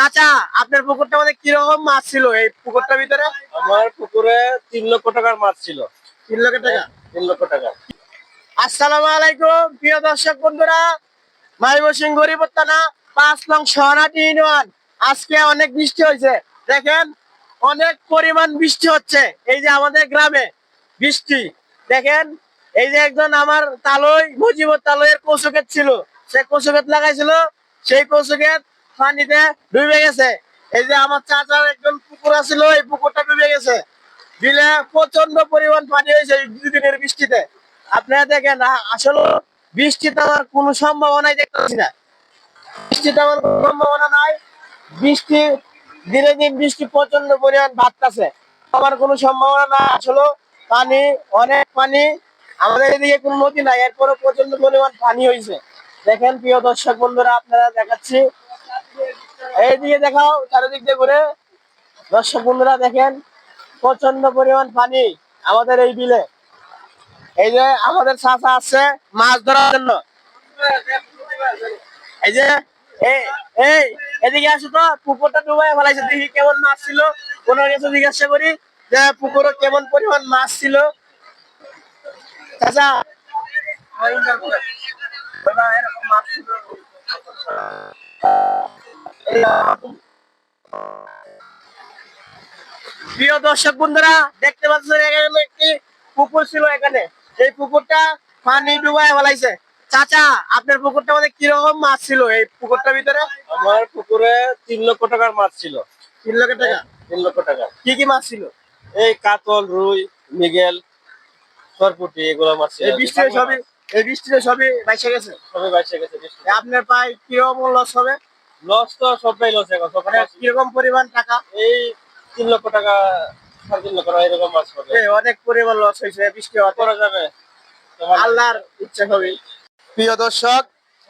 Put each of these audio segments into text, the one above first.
চাচা আপনার পুকুরটা মধ্যে কীরকম মাছ ছিল এই পুকুরটার ভিতরে? আমার পুকুরে তিন লক্ষ টাকার মাছ ছিল। তিন লক্ষ টাকা? তিন লক্ষ টাকা। আসসালামু আলাইকুম প্রিয় দর্শক বন্ধুরা। মাইমসিং পাঁচ নং ইউনিয়ন। আজকে অনেক বৃষ্টি হয়েছে। দেখেন অনেক পরিমাণ বৃষ্টি হচ্ছে এই যে আমাদের গ্রামে। বৃষ্টি। দেখেন এই যে একজন আমার তালই মুজিবর তালয়ের কচুকেত ছিল। সে কচুকেত লাগাইছিল। সেই কচুকেত পানিতে ডুবে গেছে। এই যে আমার চাচার একজন পুকুর আছিল, এই পুকুরটা ডুবে গেছে। বিলে প্রচণ্ড পরিমাণ পানি হয়েছে দুদিনের বৃষ্টিতে। আপনারা দেখেন, আসলে বৃষ্টিতে আমার কোনো সম্ভাবনাই দেখতেছি না। বৃষ্টিতে আমার কোনো সম্ভাবনা নাই। বৃষ্টি, দিনে দিন বৃষ্টি প্রচণ্ড পরিমাণ বাড়তেছে। আমার কোনো সম্ভাবনা না আসলে পানি, অনেক পানি। আমাদের এদিকে কোনো নদী নাই এরপরে প্রচণ্ড পরিমাণ পানি হয়েছে। দেখেন প্রিয় দর্শক বন্ধুরা, আপনারা দেখাচ্ছি এইদিকে দেখাও চারিদিক দিয়ে ঘুরে। দর্শক বন্ধুরা দেখেন প্রচণ্ড পরিমাণ পানি আমাদের এই বিলে। এই যে আমাদের চাষা আছে মাছ ধরার জন্য। এই যে এই এই, এদিকে আসো তো, পুকুরটা ডুবাই ফেলাইছে। দেখি কেমন মাছ ছিল। কোনো কিছু জিজ্ঞাসা করি যে, পুকুরে কেমন পরিমাণ মাছ ছিল? চাচা এরকম মাছ ছিল। প্রিয় দর্শক বন্ধুরা দেখতে পাচ্ছেন এখানে একটি পুকুর ছিল এখানে। এই পুকুরটা পানি ডুবাই ফেলাইছে। চাচা আপনার পুকুরটা মধ্যে কীরকম মাছ ছিল এই পুকুরটার ভিতরে? আমার পুকুরে তিন লক্ষ টাকার মাছ ছিল। তিন লক্ষ টাকা? তিন লক্ষ টাকা। কি কি মাছ ছিল? এই কাতল রুই মিগেল সরপুটি এগুলো মাছ ছিল। এই বৃষ্টিতে সবই এই বৃষ্টিতে সবই বাইসে গেছে? সবই বাইশে গেছে আপনার প্রায় কীরকম লস হবে? লস তো সবটাই লস এখন সব মানে কীরকম পরিমাণ টাকা? এই তিন লক্ষ টাকা সাড়ে তিন লক্ষ টাকা এরকম মাছ হবে। অনেক পরিমাণ লস হয়েছে বৃষ্টি করা যাবে। আল্লাহর ইচ্ছা হবে। প্রিয় দর্শক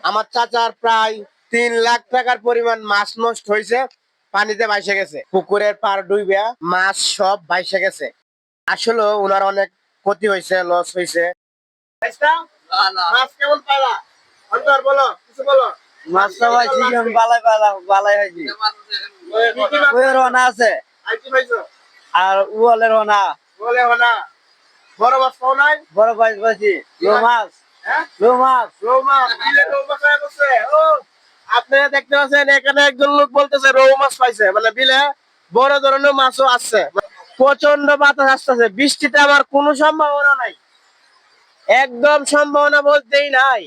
আমার চাচার প্রায় তিন লাখ টাকার পরিমাণ মাছ নষ্ট হয়েছে পানিতে ভাইসে গেছে। পুকুরের পার ডুইবা মাছ সব ভাইসে গেছে। আসলে ওনার অনেক ক্ষতি হয়েছে লস হয়েছে। মাছ কেমন পাইলা? অন্তর বলো কিছু বলো। মাছটা বালাই বালাই হয়েছি আছে। আর উয়ালের হনা বড় মাছ পাও নাই? বড় পাইছ পাইছি। লো মাছ। মাছ। রৌ মাছ। বিলে রৌ মাছ ও আপনারা দেখতে পাচ্ছেন এখানে একজন লোক বলতেছে রৌ মাছ পাইছে। মানে বিলে বড় ধরনের মাছও আছে প্রচণ্ড বাতাস আসতেছে। বৃষ্টিতে আমার কোনো সম্ভাবনা নাই। একদম সম্ভাবনা বলতেই নাই।